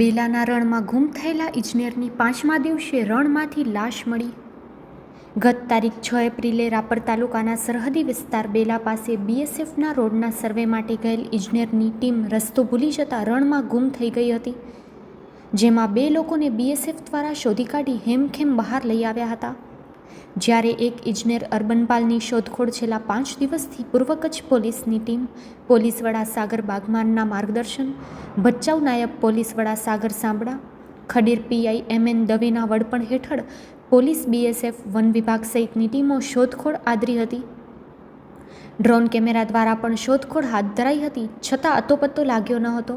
બેલાના રણમાં ગુમ થયેલા ઇજનેરની પાંચમા દિવસે રણમાંથી લાશ મળી. ગત તારીખ છ એપ્રિલે રાપર તાલુકાના સરહદી વિસ્તાર બેલા પાસે બીએસએફના રોડના સર્વે માટે ગયેલ ઇજનેરની ટીમ રસ્તો ભૂલી જતાં રણમાં ગુમ થઈ ગઈ હતી, જેમાં બે લોકોને બીએસએફ દ્વારા શોધી કાઢી હેમખેમ બહાર લઈ આવ્યા હતા. જ્યારે એક ઇજનેર અર્બનપાલની શોધખોળ છેલ્લા પાંચ દિવસથી પૂર્વ કચ્છ પોલીસની ટીમ પોલીસ વડા સાગર બાગમાનના માર્ગદર્શન, ભચાઉ નાયબ પોલીસ વડા Sagar Sambada, Khadir PI M N દવેના વડપણ હેઠળ પોલીસ બીએસએફ વન વિભાગ સહિતની ટીમો શોધખોળ આદરી હતી. ડ્રોન કેમેરા દ્વારા પણ શોધખોળ હાથ ધરાઈ હતી છતાં અતોપત્તો લાગ્યો ન હતો.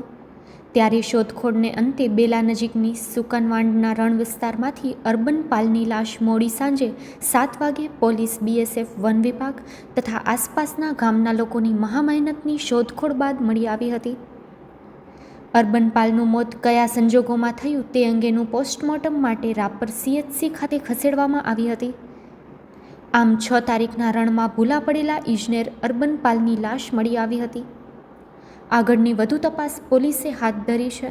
ત્યારે શોધખોળને અંતે બેલા નજીકની સુકનવાંડના રણ વિસ્તારમાંથી અર્બન પાલની લાશ મોડી સાંજે સાત વાગે પોલીસ બીએસએફ વન વિભાગ તથા આસપાસના ગામના લોકોની મહામહેનતની શોધખોળ બાદ મળી આવી હતી. અર્બન પાલનું મોત કયા સંજોગોમાં થયું તે અંગેનું પોસ્ટમોર્ટમ માટે રાપર સીએચસી ખાતે ખસેડવામાં આવી હતી. આમ છ તારીખના રણમાં ભૂલા પડેલા ઇજનેર અર્બન પાલની લાશ મળી આવી હતી. આગળની વધુ તપાસ પોલીસે હાથ ધરી છે.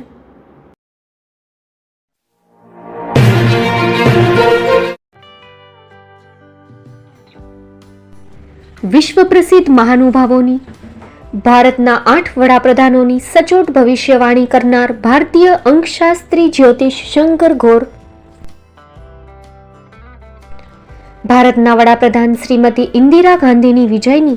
વિશ્વ પ્રસિદ્ધ મહાનુભાવોની, ભારતના આઠ વડાપ્રધાનોની સચોટ ભવિષ્યવાણી કરનાર ભારતીય અંકશાસ્ત્રી જ્યોતિષ શંકર ઘોર ભારતના વડાપ્રધાન શ્રીમતી ઇન્દિરા ગાંધીની વિજયની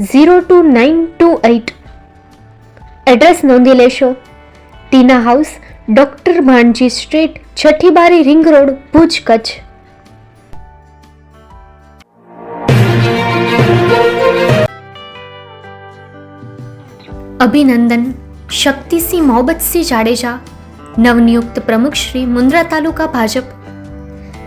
zero two nine two eight. Address નોંધી લેશો. Tina house, doctor Bhanji street છઠ્ઠી બારી રિંગ રોડ, ભુજ કચ્છ. અભિનંદન, શક્તિસિંહ મોહબ્બતસિંહ જાડેજા, નવનિયુક્ત પ્રમુખ શ્રી મુન્દ્રા તાલુકા ભાજપ.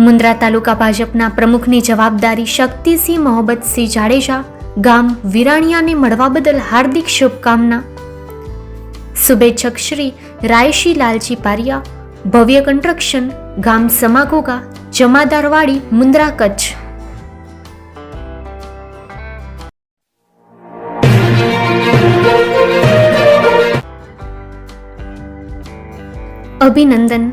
મુન્દ્રા તાલુકા ભાજપના પ્રમુખની જવાબદારી શક્તિસિંહ મોહબ્બતસિંહ જાડેજા, ગામ વિરાણિયાને મળવા બદલ હાર્દિક શુભકામના. શુભેચ્છક શ્રી રાયશી લાલજી પારિયા, ભવ્ય કન્સ્ટ્રક્શન ગામ સમાગોગા, જમાદારવાડી, મુન્દ્રા કચ્છ. અભિનંદન.